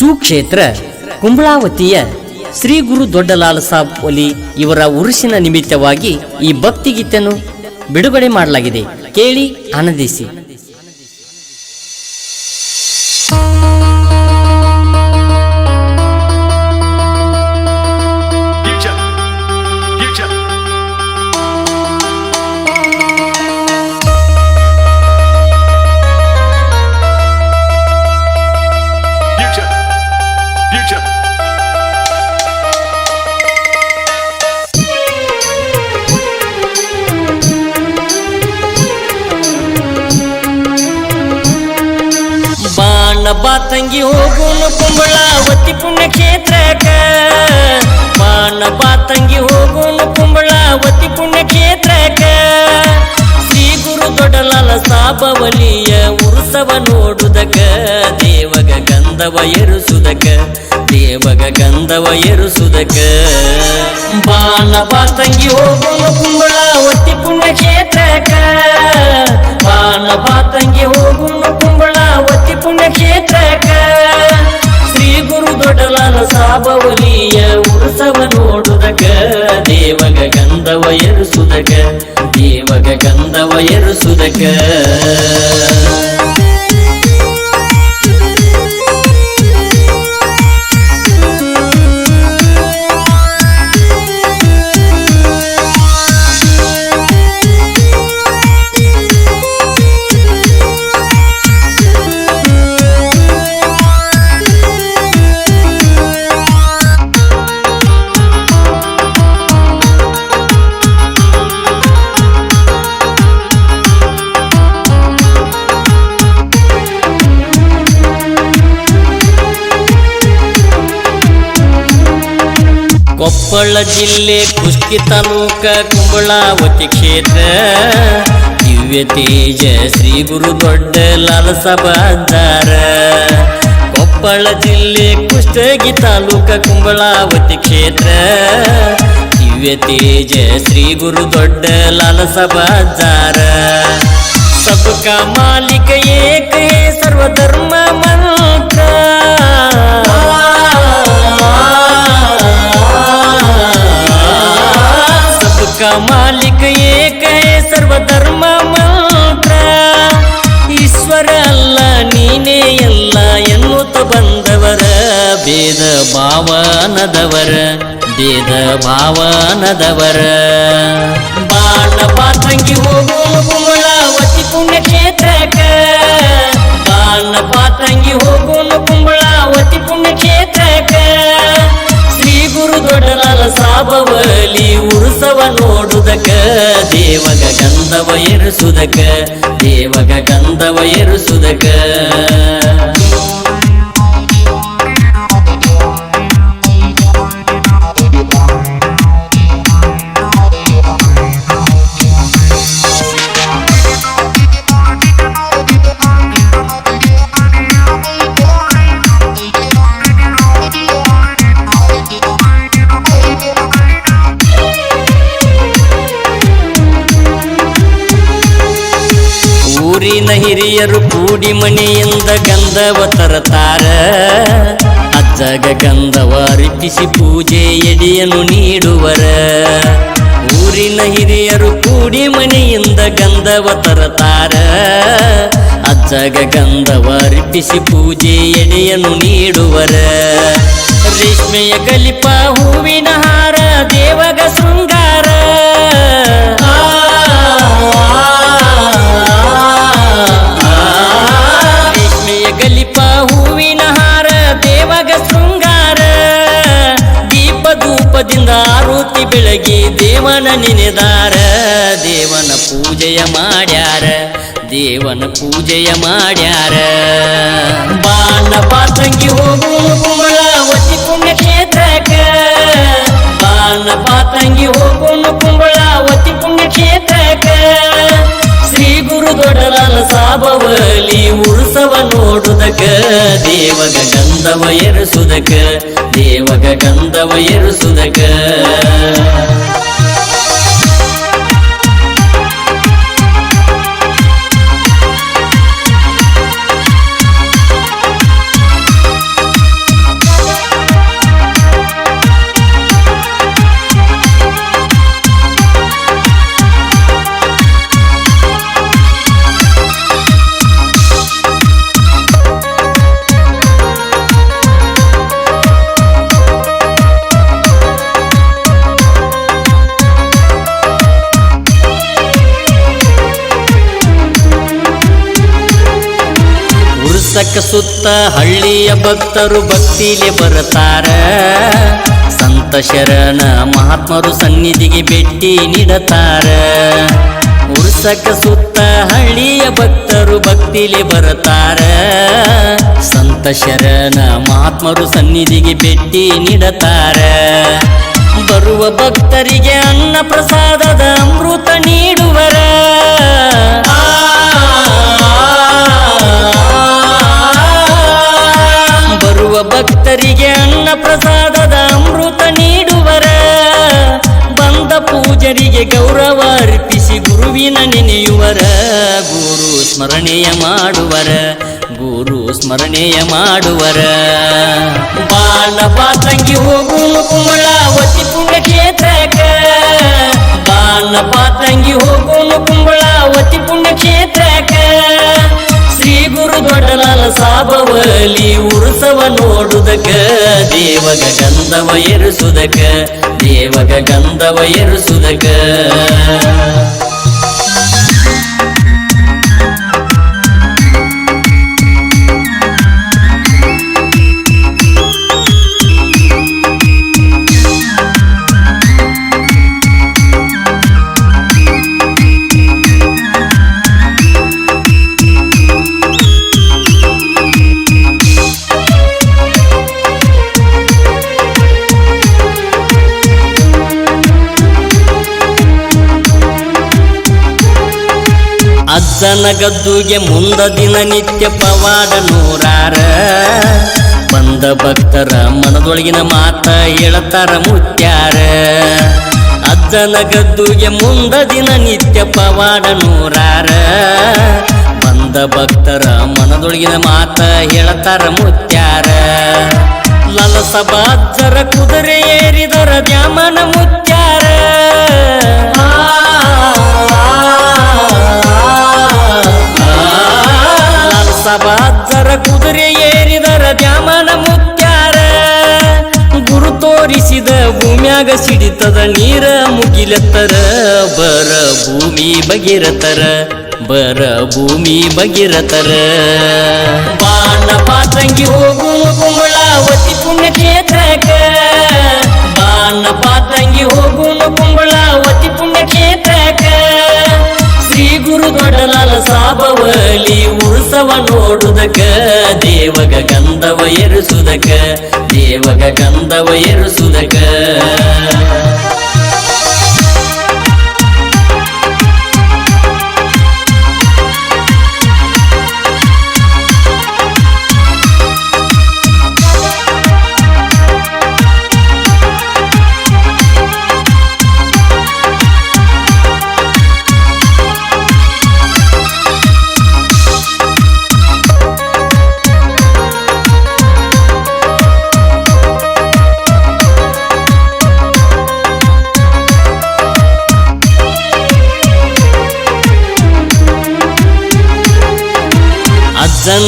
ಸುಕ್ಷೇತ್ರ, ಕುಂಬಳಾವತಿಯ ಶ್ರೀ ಗುರು ದೊಡ್ಡಲಾಲ್ ಸಾಬ್ ಒಲಿ ಇವರ ಉರುಸಿನ ನಿಮಿತ್ತವಾಗಿ ಈ ಭಕ್ತಿಗೀತೆಯನ್ನು ಬಿಡುಗಡೆ ಮಾಡಲಾಗಿದೆ. ಕೇಳಿ ಆನಂದಿಸಿ. ತಂಗಿ ಹೋಗೋನು ಕುಂಬಳಾವತಿ ಪುಣ್ಯಕ್ಷೇತ್ರಕ ಮಾನ ಬಾ ತಂಗಿ ಹೋಗೋನು ಕುಂಬಳಾವತಿ ಪುಣ್ಯಕ್ಷೇತ್ರಕ ಶ್ರೀ ಗುರು ದೊಡ್ಡಲಾಲ ಸಾಬವಲಿಯ ಉರುಸವ ನೋಡುದಕ ದೇವಗ ಗಂಧವ ಎರುಸುದಕ ದೇವಗ ಗಂಧವ ಎರುಸುದಕ ಬಾನ ಬಾ ತಂಗಿ ಹೋಗುನು ಕುಂಬಳಾವತಿ ಪುಣ್ಯಕ್ಷೇತ್ರಕ ಬಾಣ ಬಾ ತಂಗಿ ಗಂಧವ ಎರುಸುದಕ ದೇವಗ ಗಂಧವ ಎರುಸುದಕ. ಕೊಪ್ಪಳ ಜಿಲ್ಲೆ ಕುಸ್ತಿ ತಾಲೂಕ ಕುಂಬಳಾವತಿ ಕ್ಷೇತ್ರ. ದಿವ್ಯ ತೇಜ ಶ್ರೀ ಗುರು ದೊಡ್ಡ ಲಾಲಸ ಬಾಂದಾರ ಕೊಪ್ಪಳ ಜಿಲ್ಲೆ ಕುಷ್ಟಗಿ ತಾಲೂಕ ಕುಂಬಳಾವತಿ ಕ್ಷೇತ್ರ. ದಿವ್ಯ ತೇಜ ಶ್ರೀ ಗುರು ದೊಡ್ಡ ಲಾಲಸ ಬಾಂದಾರ ಸಬಕ ಮಾಲಿಕ ಏಕ ಸರ್ವಧರ್ಮ ಮಂತ್ರ. ಮಾಲಿಕ ಏಕೈ ಸರ್ವಧರ್ಮ ಮಂತ್ರ. ಈಶ್ವರ ಅಲ್ಲ, ನೀನೇ ಎಲ್ಲ ಎನ್ನುತ್ತ ಬಂದವರ. ಭೇದ ಭಾವನದವರ ಭೇದ ಭಾವನದವರ. ಬಾಣ ಪಾತಂಗಿ ಹೋಗುವ ದೇವಗ ಗಂಧವ ಏರಿಸುವುದಕ್ಕೆ ದೇವಗ ಗಂಧವ ಎರುಸುದಕ ಮನೆಯಿಂದ ಗಂಧವ ತರತಾರ. ಅಜ್ಜಗ ಗಂಧವ ಅರ್ಪಿಸಿ ಪೂಜೆ ಎಡೆಯನ್ನು ನೀಡುವರ. ಊರಿನ ಹಿರಿಯರು ಕೂಡಿ ಗಂಧವ ತರತಾರ. ಅಜ್ಜಗ ಗಂಧವ ಅರ್ಪಿಸಿ ಪೂಜೆ ಎಡೆಯನ್ನು ನೀಡುವರ. ರೇಷ್ಮೆಯ ಕಲಿಪ ಹೂವಿನ ಹಾರ ದೇವಗ ಶೃಂಗಾರ ನೆನೆದಾರ. ದೇವನ ಪೂಜೆಯ ಮಾಡ್ಯಾರ. ದೇವನ ಪೂಜೆಯ ಮಾಡ್ಯಾರ. ಬಾಣ ಪಾತಂಗಿ ಹೋಗು ಕುಂಬಳಾವತಿ ಪುಣ್ಯಕ್ಷೇತ್ರಕ್ಕ ಬಾಣ ಪಾತಂಗಿ ಒತ್ತಿ ಪುಣ್ಯ ಕ್ಷೇತ್ರಕ್ಕ. ಶ್ರೀ ಗುರು ದೊಡ್ಡಲಾಲ ಸಾಬವಲಿ ಉರುಸವ ನೋಡುದಕ ದೇವಗ ಗಂಧವ ಎರುಸುದಕ ದೇವಗ ಗಂಧವ ಎರುಸುದಕ ಉರ್ಸಕ್ಕ ಸುತ್ತ ಹಳ್ಳಿಯ ಭಕ್ತರು ಭಕ್ತಿಲೆ ಬರುತ್ತಾರ ಸಂತ ಶರಣ ಮಹಾತ್ಮರು ಸನ್ನಿಧಿಗೆ ಭೇಟಿ ನೀಡುತ್ತಾರ ಉರ್ಸಕ ಸುತ್ತ ಹಳ್ಳಿಯ ಭಕ್ತರು ಭಕ್ತಿಲೆ ಬರುತ್ತಾರ ಸಂತ ಶರಣ ಮಹಾತ್ಮರು ಸನ್ನಿಧಿಗೆ ಭೇಟಿ ನೀಡುತ್ತಾರ ಬರುವ ಭಕ್ತರಿಗೆ ಅನ್ನ ಪ್ರಸಾದದ ಅಮೃತ ನೀಡುವರ. ಭಕ್ತರಿಗೆ ಅನ್ನ ಪ್ರಸಾದದ ಅಮೃತ ನೀಡುವರ. ಬಂದ ಪೂಜರಿಗೆ ಗೌರವ ಅರ್ಪಿಸಿ ಗುರುವಿನ ನೆನೆಯುವರ. ಗುರು ಸ್ಮರಣೆಯ ಮಾಡುವರ, ಗುರು ಸ್ಮರಣೆಯ ಮಾಡುವರ. ಬಾಲ ಪಾತಂಗಿ ಹೋಗುನು ಕುಂಬಳಾವತಿ ಪುಣ್ಯಕ್ಷೇತ್ರಕ ಬಾಲ ಪಾತಂಗಿ ಹೋಗುನು ಸಾಬವಲಿ ಉರುಸವ ನೋಡುದಕ ದೇವಗ ಗಂಧವ ಎರುಸುದಕ ದೇವಗ ಗಂಧವ ಎರುಸುದಕ ಅಜ್ಜನ ಗದ್ದುಗೆ ಮುಂದ ದಿನ ನಿತ್ಯ ಪವಾಡ ನೂರಾರ. ಬಂದ ಭಕ್ತರ ಮನದೊಳಗಿನ ಮಾತ ಹೇಳತಾರ ಮುತ್ಯಾರ. ಅಜ್ಜನ ಗದ್ದುಗೆ ಮುಂದ ದಿನ ನಿತ್ಯ ಪವಾಡ ನೂರಾರ. ಬಂದ ಭಕ್ತರ ಮನದೊಳಗಿನ ಮಾತ ಹೇಳತಾರ ಮುತ್ಯಾರ. ಲಲಸಭ ಅಜ್ಜರ ಕುದುರೆ ಏರಿದರ ದ್ಯಾಮನ ಭೂಮ್ಯಾಗ ಸಿಡಿತದ ನೀರ ಮುಗಿಲತ್ತರ. ಬರ ಭೂಮಿ ಬಗಿರತರ, ಬರ ಭೂಮಿ ಬಗಿರತರ. ಬಾಣ ಪಾತಂಗಿ ಹೋಗು ಕುಂಬಳಾವತಿ ಪುಣ್ಯಕ್ಷೇತ್ರಕ ಬಾಣ ಪಾತಂಗಿ ಹೋಗು ಕುಂಬಳಾವತಿ ಶ್ರೀ ಗುರು ದೊಡ್ಡಲಾಲ ಸಾಬವಲಿ ಉತ್ಸವ ನೋಡುದಕ ದೇವಗ ಗಂಧವ ಎರುಸುದಕ ದೇವಗ ಗಂಧವ ಎರುಸುದಕ.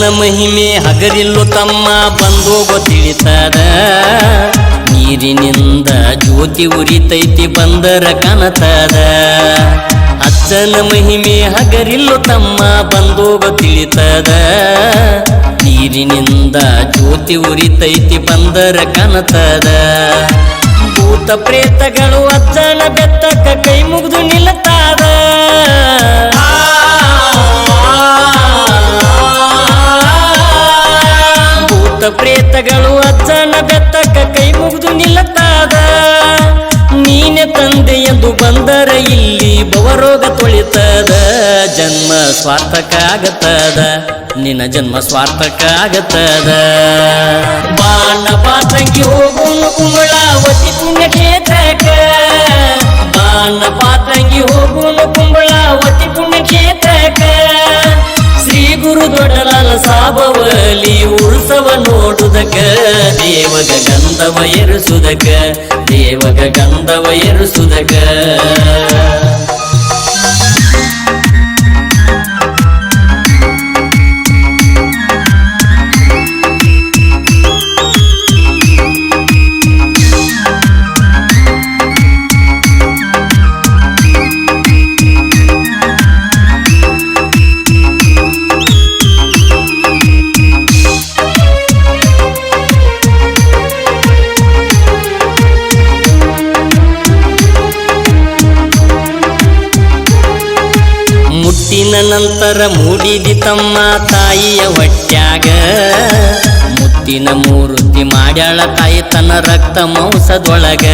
ಅಜ್ಜನ ಮಹಿಮೆ ಹಗರಿಲ್ಲು ತಮ್ಮ ಬಂದೋಗೋ ತಿಳಿತಾರ. ನೀರಿನಿಂದ ಜ್ಯೋತಿ ಉರಿತೈತಿ ಬಂದರ ಕನತದ. ಅಚ್ಚನ ಮಹಿಮೆ ಹಗರಿಲ್ಲು ತಮ್ಮ ಬಂದೋಗೋ ತಿಳಿತದ. ನೀರಿನಿಂದ ಜ್ಯೋತಿ ಉರಿತೈತಿ ಬಂದರ ಕನತದ. ಭೂತ ಪ್ರೇತಗಳು ಅಚ್ಚನ ಬೆತ್ತಕ್ಕ ಕೈ ಮುಗಿದು ನಿಲ್ಲತಾದ. ಸ್ವಾರ್ಥಕ ಆಗತ್ತದ ನಿನ್ನ ಜನ್ಮ ಸ್ವಾರ್ಥಕ ಆಗತದ ಬಾಣ ಪಾತಂಗಿ ಹೋಗುನು ಕುಂಬಳಾವತಿ ಪುಣ್ಯಕ್ಷೇತ್ರಕ. ಬಾಣ ಪಾತಂಗಿ ಹೋಗುನು ಕುಂಬಳಾವತಿ ಪುಣ್ಯಕ್ಷೇತ್ರಕ. ಶ್ರೀ ಗುರು ದೊಡ್ಡಲಾಲ ಸಾಬವಲಿ ಉತ್ಸವ ನೋಡುದಕ ದೇವಗ ಗಂಧವ ಎರುಸುದಕ ದೇವಗ ಗಂಧವ ಎರುಸುದಕ. ನಂತರ ಮೂಡಿದಿ ತಮ್ಮ ತಾಯಿಯ ಹೊಟ್ಯಾಗ. ಮುತ್ತಿನ ಮೂರುತಿ ಮಾಡ್ಯಾಳ ತಾಯಿ ತನ್ನ ರಕ್ತ ಮಾಂಸದೊಳಗ.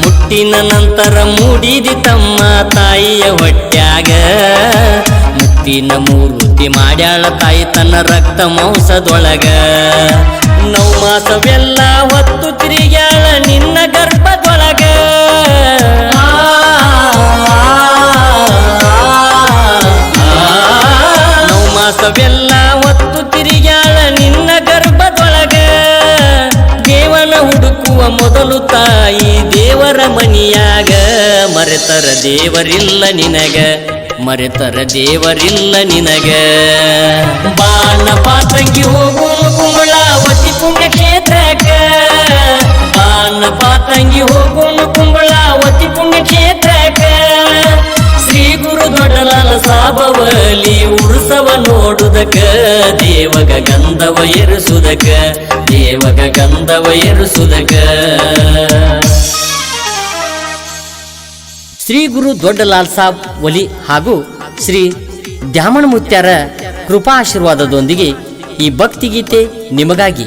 ಮುಟ್ಟಿನ ನಂತರ ಮೂಡಿದಿ ತಮ್ಮ ತಾಯಿಯ ಹೊಟ್ಯಾಗ. ಮುತ್ತಿನ ಮೂರುತಿ ಮಾಡ್ಯಾಳ ತಾಯಿ ತನ್ನ ರಕ್ತ ಮಾಂಸದೊಳಗ. ನೌ ಮಾಸವೆಲ್ಲ ಹೊತ್ತು ತಿರುಗ್ಯಾಳ ನಿನ್ನ ಗರ್ಭದೊಳಗ. ನೌ ಒತ್ತು ಹೊತ್ತು ತಿರುಗ್ಯಾಳ ನಿನ್ನ ಗರ್ಭದೊಳಗ. ದೇವನ ಹುಡುಕುವ ಮೊದಲು ತಾಯಿ ದೇವರ ಮನಿಯಾಗ. ಮರೆತರ ದೇವರಿಲ್ಲ ನಿನಗ, ಮರೆತರ ದೇವರಿಲ್ಲ ನಿನಗ. ಬಾಣ ಪಾತಂಗಿ ಹೋಗುವ ಪುಣ್ಯ ಪುಣ್ಯಕ್ಷೇತ್ರಕ್ಕ. ಬಾಣ ಪಾತಂಗಿ ಹೋಗುವ ಪುಣ್ಯ ಕ್ಷೇತ್ರಕ ಶ್ರೀ ಗುರು ದೊಡ್ಡಲಾಲ ಸಾಬವಲಿ ಉರುಸವ ನೋಡುದಕ, ದೇವಗ ಗಂಧವ ಎರುಸುದಕ, ದೇವಗ ಗಂಧವ ಎರುಸುದಕ. ಶ್ರೀ ಗುರು ದೊಡ್ಡಲಾಲ್ ಸಾಬ್ ಒಲಿ ಹಾಗೂ ಶ್ರೀ ದ್ಯಾಮಣ ಮುತ್ಯಾರ ಕೃಪಾ ಆಶೀರ್ವಾದದೊಂದಿಗೆ ಈ ಭಕ್ತಿಗೀತೆ ನಿಮಗಾಗಿ.